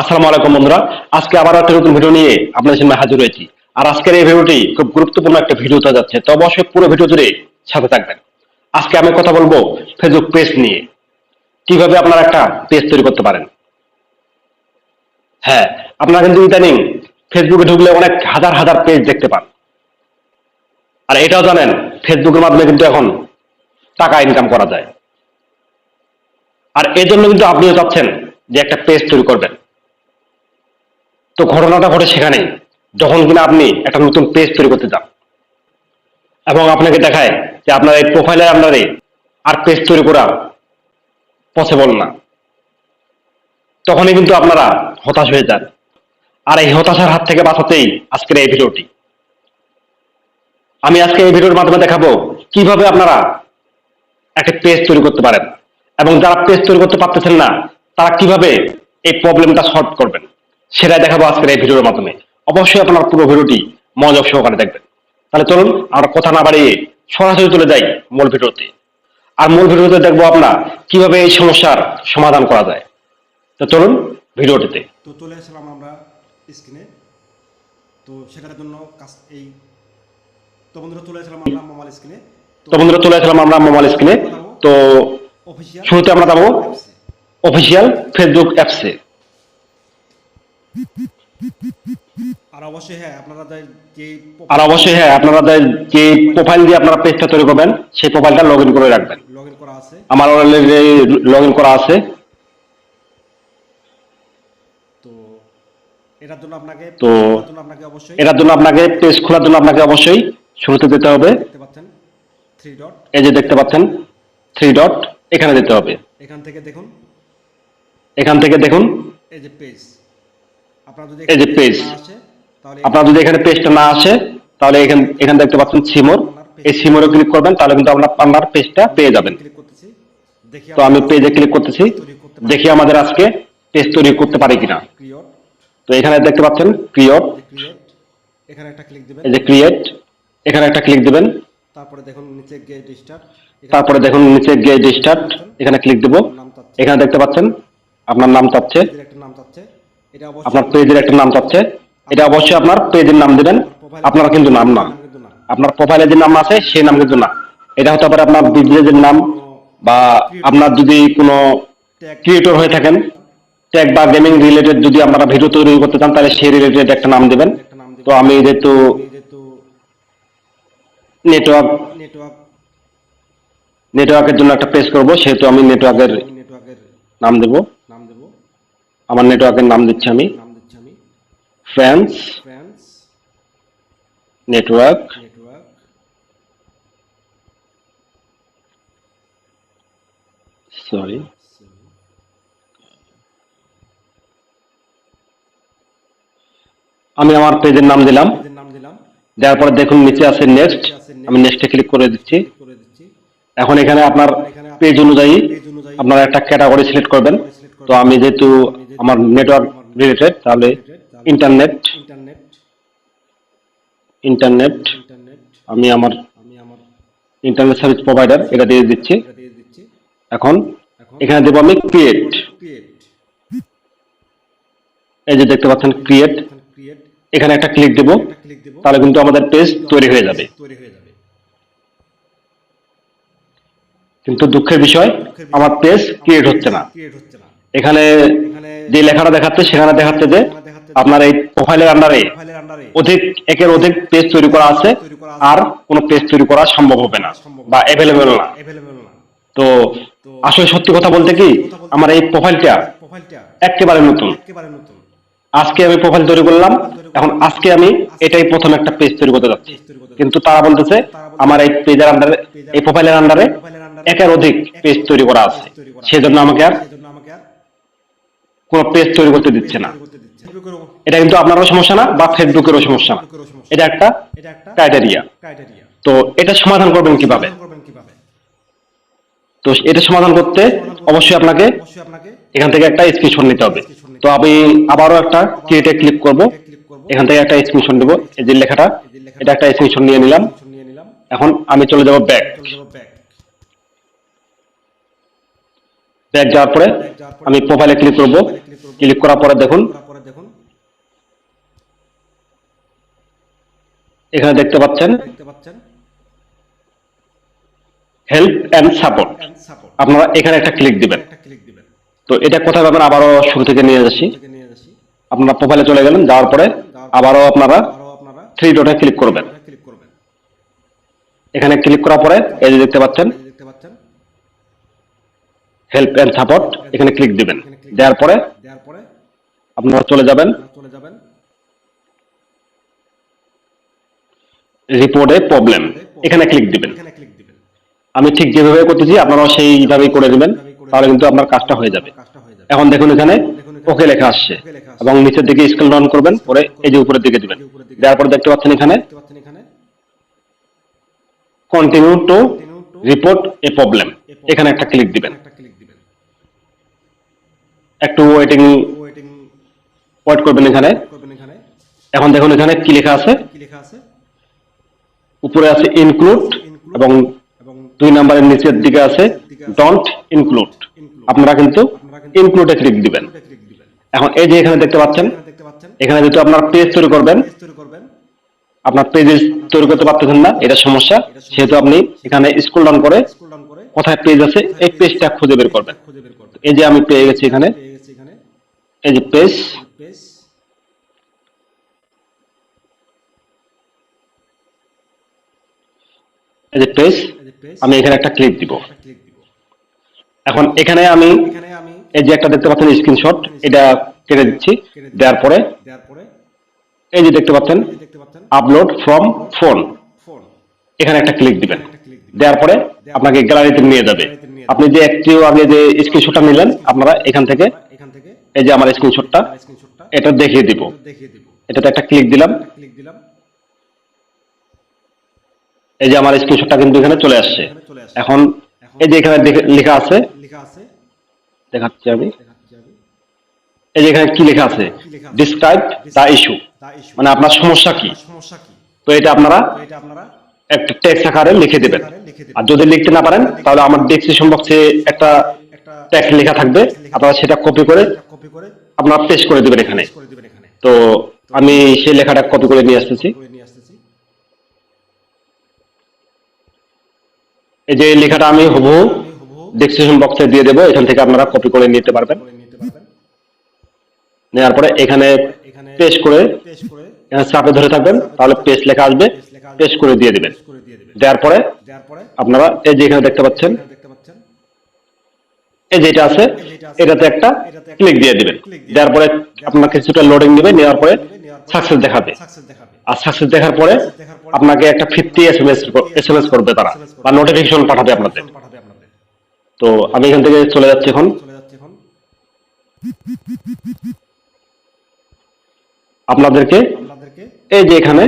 আসসালামু আলাইকুম বন্ধুরা। আজকে আবার একটা নতুন ভিডিও নিয়ে আপনাদের সামনে হাজির হয়েছি। আর আজকের এই ভিডিওটি খুব গুরুত্বপূর্ণ একটা ভিডিও যাচ্ছে, তো অবশ্যই পুরো ভিডিও জুড়ে সাথে থাকবেন। আজকে আমি কথা বলব ফেসবুক পেজ নিয়ে। কীভাবে আপনারা একটা পেজ তৈরি করতে পারেন? হ্যাঁ আপনারা কিন্তু ইদানিং ফেসবুকে ঢুকলে অনেক হাজার হাজার পেজ দেখতে পান। আর এটাও জানেন ফেসবুকের মাধ্যমে কিন্তু এখন টাকা ইনকাম করা যায়। আর এর জন্য কিন্তু আপনিও চাচ্ছেন যে একটা পেজ তৈরি করবেন। তো ঘটনাটা ঘটে সেখানেই যখন কিনা আপনি একটা নতুন পেজ তৈরি করতে যান এবং আপনাকে দেখায় যে আপনার এই প্রোফাইলের আন্ডারে আর পেজ তৈরি করা পসিবল না। তখনই কিন্তু আপনারা হতাশ হয়ে যান। আর এই হতাশার হাত থেকে বাঁচাতেই আজকের এই ভিডিওটি। আমি আজকে এই ভিডিওর মাধ্যমে দেখাবো কীভাবে আপনারা একটা পেজ তৈরি করতে পারেন। এবং যারা পেজ তৈরি করতে পারতেছেন না, তারা কীভাবে এই প্রবলেমটা সলভ করবেন। সেটাই দেখাবো আজকের এই ভিডিওর মাধ্যমে। অবশ্যই আপনার পুরো ভিডিওটি মনোযোগ সহকারে দেখবেন। তাহলে চলুন আর কথা না বাড়িয়ে সরাসরি চলে যাই মূল ভিডিওতে। আর মূল ভিডিওতে দেখব আপনার কীভাবে এই সমস্যার সমাধান করা যায়। তো চলুন ভিডিওটিতে। তো চলে আসলাম আমরা স্ক্রিনে তো সেটার জন্য কাজ এই তো বন্ধুরা চলে আসলাম আমরা মোবাইল স্ক্রিনে তো বন্ধুরা চলে আসলাম আমরা মোবাইল স্ক্রিনে তো অফিসিয়াল শুরুতে আমরা যাব অফিসিয়াল ফেসবুক অ্যাপসে আর অবশ্যই হ্যাঁ আপনারা যে যে আর অবশ্যই হ্যাঁ আপনারা যে- প্রোফাইল দিয়ে আপনারা পেজটা তৈরি করবেন সেই প্রোফাইলটা লগ ইন করে রাখবেন। লগ ইন করা আছে। আমার অলরেডি লগ ইন করা আছে। তো এটার জন্য আপনাকে তো আপনাকে অবশ্যই এটার জন্য আপনাকে পেজ খোলার জন্য আপনাকে অবশ্যই শুরুতে যেতে হবে। দেখতে পাচ্ছেন থ্রি ডট এই যে দেখতে পাচ্ছেন থ্রি ডট এখানে যেতে হবে। এখান থেকে দেখুন। এখান থেকে দেখুন। এই যে পেজ এই যে আপনার যদি এখানে পেজটা না আসে তাহলে এখানে এখানে দেখতে পাচ্ছেন সিমোর। এই সিমোরে ক্লিক করবেন তাহলে কিন্তু আপনার আপনার পেজটা পেয়ে যাবেন। তো আমি পেজে ক্লিক করতেছি। দেখি আমাদের আজকে পেজ তৈরি করতে পারি কিনা। তো এখানে দেখতে পাচ্ছেন ক্রিয়ট এখানে একটা ক্লিক দিবেন। এই যে ক্রিয়েট এখানে একটা ক্লিক দিবেন। তারপরে দেখুন নিচে গেট স্টার্ট তারপরে দেখুন নিচে গেট স্টার্ট এখানে ক্লিক দেব। এখানে দেখতে পাচ্ছেন আপনার নাম চাচ্ছে একটা নাম চাচ্ছে আপনার পেজের একটা নাম চাচ্ছে এটা অবশ্যই আপনার পেজের নাম দিবেন। আপনার কিন্তু নাম না। আপনার প্রোফাইলে যে নাম আছে সেই নাম কিন্তু না। এটা হতে পারে আপনার বিজনেসের নাম বা আপনার যদি কোনো ক্রিয়েটর হয়ে থাকেন টেক বা গেমিং রিলেটেড যদি আপনারা ভিডিও তৈরি করতে চান তাহলে সেই রিলেটেড একটা নাম দিবেন। তো আমি যেহেতু নেটওয়ার্ক নেটওয়ার্ক নেটওয়ার্কের জন্য একটা পেজ করব সেহেতু আমি নেটওয়ার্কের নাম দেব। আমার নেটওয়ার্কের নাম দিচ্ছি আমি। ফ্রেন্ডস নেটওয়ার্ক সরি আমি আমার পেজের নাম দিলাম। দেওয়ার পরে দেখুন নিচে আছে নেক্সট আমি নেক্সটে ক্লিক করে দিচ্ছি। এখন এখানে আপনার পেজ অনুযায়ী আপনারা একটা ক্যাটাগরি সিলেক্ট করবেন। তো আমি যেহেতু আমার নেটওয়ার্ক রিলেটেড তাহলে ইন্টারনেট ইন্টারনেট আমি আমার ইন্টারনেট সার্ভিস প্রোভাইডার এটা দিয়ে দিচ্ছি। এখন এখন দেবো আমি ক্রিয়েট এই যে দেখতে পাচ্ছেন ক্রিয়েট এখানে একটা ক্লিক দেবো, তাহলে কিন্তু আমাদের পেজ তৈরি হয়ে যাবে। কিন্তু দুঃখের বিষয়, আমার পেজ ক্রিয়েট হচ্ছে না। এখানে যে লেখাটা দেখাচ্ছে, সেখানে দেখাচ্ছে যে আপনার এই প্রোফাইলের আন্ডারে অধিক, একের অধিক পেজ তৈরি করা আছে, আর কোনো পেজ তৈরি করা সম্ভব হবে না বা অ্যাভেলেবেল না। তো আসলে সত্যি কথা বলতে কি, আমার এই প্রোফাইলটা একেবারে নতুন। আজকে আমি প্রোফাইল তৈরি করলাম, এখন আজকে আমি এটাই প্রথম একটা পেজ তৈরি করতে যাচ্ছি। কিন্তু তারা বলতেছে, আমার এই পেজের আন্ডারে এই প্রোফাইলের আন্ডারে একের অধিক পেজ তৈরি করা আছে। সেজন্য আমাকে আর কোনো পেজ তৈরি করতে দিচ্ছে না। এটা কিন্তু আপনারও সমস্যা না, বা ফেসবুকেরও সমস্যা না। এটা একটা ক্রাইটেরিয়া তো এটা সমাধান করবেন কীভাবে? তো এটা সমাধান করতে অবশ্যই আপনাকে এখান থেকে একটা স্ক্রিনশট নিতে হবে। তো আমি আবারও একটা ক্রিয়েটে ক্লিক করব। এখান থেকে একটা স্ক্রিনশট নেব। এই যে লেখাটা, এটা একটা স্ক্রিনশট নিয়ে নিলাম। এখন আমি চলে যাব ব্যাক চলে যাব ব্যাক যাওয়ার পরে আমি প্রোফাইলে ক্লিক করব। ক্লিক করার পরে দেখুন। এখানে দেখতে পাচ্ছেন। হেল্প অ্যান্ড সাপোর্ট আপনারা এখানে একটা ক্লিক দিবেন। তো এটা কোথায় পাবেন আবারও শুরু থেকে নিয়ে যাচ্ছি। আপনারা প্রোফাইলে চলে গেলেন, যাওয়ার পরে আবারও আপনারা থ্রি ডটে ক্লিক করবেন ক্লিক করবেন। এখানে ক্লিক করার পরে এই যে দেখতে পাচ্ছেন এই যে দেখতে পাচ্ছেন হেল্প অ্যান্ড সাপোর্ট এখানে ক্লিক দিবেন। দেওয়ার পরে আপনারা চলে যাবেন। চলে যাবেন রিপোর্টে প্রবলেম এখানে ক্লিক দিবেন। আমি ঠিক যেভাবে করতেছি, আপনারাও সেইভাবেই করে দেবেন তাহলে কিন্তু আপনার কাজটা হয়ে যাবে। এখন দেখুন এখানে ওকে লেখা আসছে এবং নিচের দিকে স্কেল ডাউন করবেন, পরে এই যে উপরের দিকে দিবেন। দেওয়ার পরে দেখতে পাচ্ছেন এখানে continue to report a problem এখানে একটা ক্লিক দিবেন। একটা ওয়েটিং ওয়েটিং করবেন এখানে। এখন দেখুন এখানে কি লেখা আছে। উপরে আছে ইনক্লুড এবং দুই নম্বরের নিচের দিকে আছে ডন্ট ইনক্লুড আপনারা কিন্তু ইনক্লুডে ক্লিক দিবেন। এখন এই যে এখানে দেখতে পাচ্ছেন, এখানে যেহেতু আপনার পেজ তৈরি করবেন, আপনার পেজ তৈরি করতে পারতেছেন না, এটা সমস্যা। সেহেতু আপনি এখানে স্কুল ডাউন করে কোথায় পেজ আছে, এই পেজটা খুঁজে বের করবেন। এই যে আমি পেয়ে গেছি এখানে। এই যে পেজ এই যে আমি এখানে একটা ক্লিক দিব। এখন এখানে আমি এই যে একটা দেখতে পাচ্ছেন স্ক্রিনশট এটা কেটে দিচ্ছি। দেওয়ার পরে দেওয়ার পরে এই যে দেখতে পাচ্ছেন আপলোড ফ্রম ফোন ফোন এখানে একটা ক্লিক দিবেন। একটা ক্লিক দিবেন। দেওয়ার পরে আপনাকে গ্যালারিতে নিয়ে যাবে। আপনি যে একটিও আগে যে স্ক্রিনশটটা নিলেন আপনারা এখান থেকে এই যে আমার স্ক্রিনশটটা এটা দেখিয়ে দিব। এটাতে একটা ক্লিক দিলাম। ক্লিক দিলাম। এই যে আমার স্ক্রিনশটটা কিন্তু এখানে চলে আসছে। এখানে এই যে এখানে লেখা আছে। লেখা আছে। দেখাচ্ছি আমি। এই যে এখানে কি লেখা আছে? ডিসক্রাইব দা ইস্যু মানে আপনার সমস্যা কি? তো এটা আপনারা একটা টেক্সট আকারে লিখে দেবেন। আকারে লিখে দিবেন। আর যদি লিখতে না পারেন তাহলে আমার ডেসক্রিপশন বক্সে একটা টেক্সট লেখা থাকবে আপনারা সেটা কপি করে কপি করে আপনারা পেস্ট করে দেবেন এখানে। তো আমি সেই লেখাটা কপি করে নিয়ে আসতেছি। এই যে লেখাটা আমি হুবহু ডেসক্রিপশন বক্সে দিয়ে দেবো এখান থেকে আপনারা কপি করে নিতে পারবেন। নেওয়ার পরে এখানে পেস্ট করে এখানে চাপে ধরে থাকবেন তাহলে পেস্ট লেখা আসবে। পেস্ট করে দিয়ে দিবেন। দেওয়ার পরে আপনারা এই যে এখানে দেখতে পাচ্ছেন এই যেটা আছে, এটাতে একটা ক্লিক দিয়ে দিবেন। দেওয়ার পরে আপনার কিছুটা লোডিং নেবে নেওয়ার পরে সাকসেস দেখাবে। আর সাকসেস দেখার পরে আপনাকে একটা fifty S M S S M S করবে তারা, বা নোটিফিকেশন পাঠাবে আপনাদের। তো আমি এখান থেকে চলে যাচ্ছি এখন। আপনাদেরকে এই যে এখানে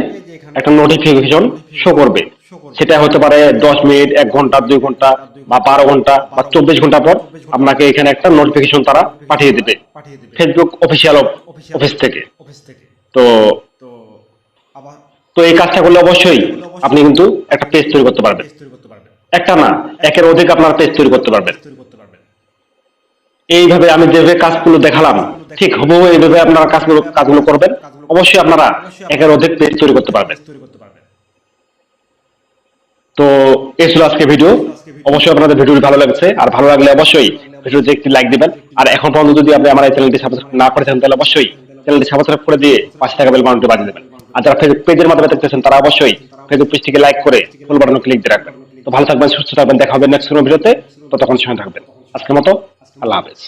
একটা নোটিফিকেশন শো করবে। সেটা হতে পারে দশ মিনিট এক ঘণ্টা দুই ঘণ্টা বা বারো ঘণ্টা বা চব্বিশ ঘণ্টা পর আপনাকে এখানে একটা নোটিফিকেশন তারা পাঠিয়ে দেবে। ফেসবুক অফিসিয়াল অফিস থেকে। তো তো এই কাজটা করলে অবশ্যই আপনি কিন্তু একটা পেজ তৈরি করতে পারবেন। একটা না একের অধিক আপনার পেজ তৈরি করতে পারবেন। এইভাবে আমি যেভাবে কাজগুলো দেখালাম ঠিক হুবহু এইভাবে আপনারা কাজগুলো কাজগুলো করবেন। অবশ্যই আপনারা একের অধিক পেজ তৈরি করতে পারবেন। তো এই আজকে ভিডিও। অবশ্যই আপনাদের ভিডিওটি ভালো লাগছে। আর ভালো লাগলে অবশ্যই ভিডিওতে একটি লাইক দিবেন। আর এখন পর্যন্ত যদি আপনি আমার এই চ্যানেলটি সাবস্ক্রাইব না করে থাকেন, তাহলে অবশ্যই চ্যানেলটি সাবস্ক্রাইব করে দিয়ে পাশে থাকা বেল বাটনটি বাজিয়ে দেবেন। আর যারা ফেসবুক পেজের মাধ্যমে দেখতেছেন তারা অবশ্যই ফেসবুক পেজটিকে লাইক করে ফুল বাটনে ক্লিক দিয়ে রাখবেন। তো ভালো থাকবেন, সুস্থ থাকবেন। দেখা হবে নেক্সট কোনো ভিডিওতে। ততক্ষণ সময় থাকবেন। আজকের মতো আল্লাহ হাফেজ।